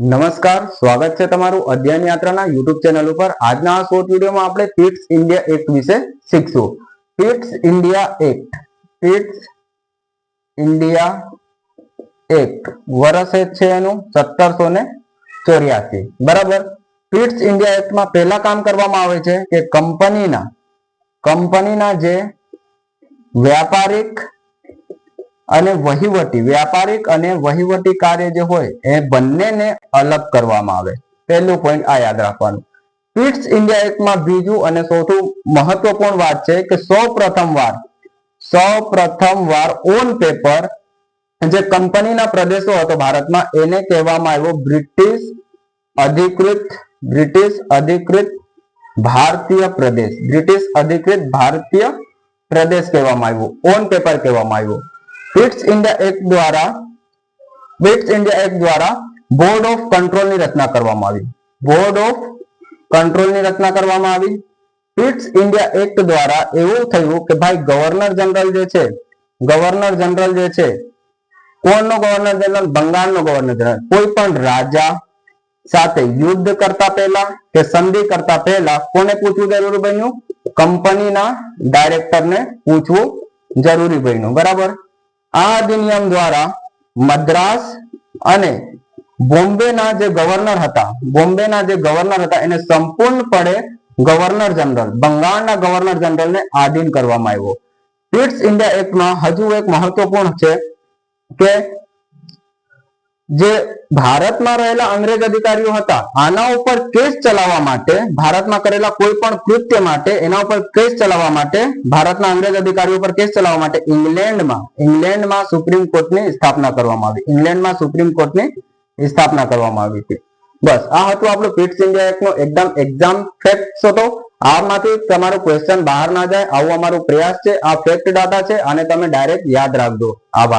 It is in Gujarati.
નમસ્કાર, સ્વાગત છે તમારું અધ્યયન યાત્રાના યુટ્યુબ ચેનલ ઉપર. આજના આ શોર્ટ વિડીયોમાં આપણે ફિટ્સ ઇન્ડિયા એક્ટ વિશે શીખશું. Pitt's India Act Pitt's India Act વર્ષ છે એનું, સત્તરસો ને ચોર્યાસી. બરાબર? ફિટ્સ ઇન્ડિયા એક્ટમાં પહેલા કામ કરવામાં આવે છે કે કંપનીના કંપનીના જે વ્યાપારિક અને વહીવટી, વ્યાપારિક અને વહીવટી કાર્ય જે હોય, એ બંનેને અલગ કરવામાં આવે. પહેલું પોઈન્ટ આ યાદ રાખવાનું. ફિટ્સ ઇન્ડિયા એક્ટમાં બીજું અને સૌથી મહત્વપૂર્ણ વાત છે કે સૌ પ્રથમ વાર સૌ પ્રથમ વાર ઓન પેપર જે કંપનીના પ્રદેશો હતો ભારતમાં, એને કહેવામાં આવ્યો બ્રિટિશ અધિકૃત બ્રિટિશ અધિકૃત ભારતીય પ્રદેશ. બ્રિટિશ અધિકૃત ભારતીય પ્રદેશ કહેવામાં આવ્યો. ઓન પેપર કહેવામાં આવ્યું. ફિટ્સ ઇન્ડિયા એક્ટ દ્વારા ફિટ્સ ઇન્ડિયા એક્ટ દ્વારા બોર્ડ ઓફ કંટ્રોલની રચના કરવામાં આવી. બોર્ડ ઓફ કંટ્રોલની રચના કરવામાં આવી. ફિટ્સ ઇન્ડિયા એક્ટ દ્વારા એવું થયું કે ભાઈ ગવર્નર જનરલ જે છે ગવર્નર જનરલ જે છે, કોણનો ગવર્નર જનરલ બંગાળનો ગવર્નર જનરલ કોઈ પણ રાજા સાથે યુદ્ધ કરતા પહેલા કે સંધિ કરતા પહેલા કોને પૂછવું જરૂરી બન્યું? કંપનીના ડાયરેક્ટરને પૂછવું જરૂરી બન્યું. બરાબર? આ અધિનિયમ દ્વારા મદ્રાસ અને બોમ્બેના જે ગવર્નર હતા, બોમ્બેના જે ગવર્નર હતા, એને સંપૂર્ણપણે ગવર્નર જનરલ બંગાળના ગવર્નર જનરલને આધીન કરવામાં આવ્યો. ફિટ્સ ઇન્ડિયા એક્ટમાં હજુ એક મહત્વપૂર્ણ છે કે જે ભારતમાં રહેલા અંગ્રેજ અધિકારીઓ હતા, આના ઉપર કેસ ચલાવવા માટે, ભારતમાં કરેલા કોઈ પણ કૃત્ય માટે, એના ઉપર કેસ ચલાવવા માટે, ભારતના અંગ્રેજ અધિકારીઓ પર કેસ ચલાવવા માટે ઇંગ્લેન્ડમાં ઇંગ્લેન્ડમાં સુપ્રીમ કોર્ટની સ્થાપના કરવામાં આવી. ઇંગ્લેન્ડમાં સુપ્રીમ કોર્ટની સ્થાપના કરવામાં આવી હતી. બસ, આ હતું આપણું ફિટ્સ ઇન્ડિયા એક્ટનો એકદમ એક્ઝામ ફેક્ટ હતો. આમાંથી તમારું ક્વેશ્ચન બહાર ના જાય, આવું અમારો પ્રયાસ છે. આ ફેક્ટ ડાટા છે અને તમે ડાયરેક્ટ યાદ રાખજો. આભાર.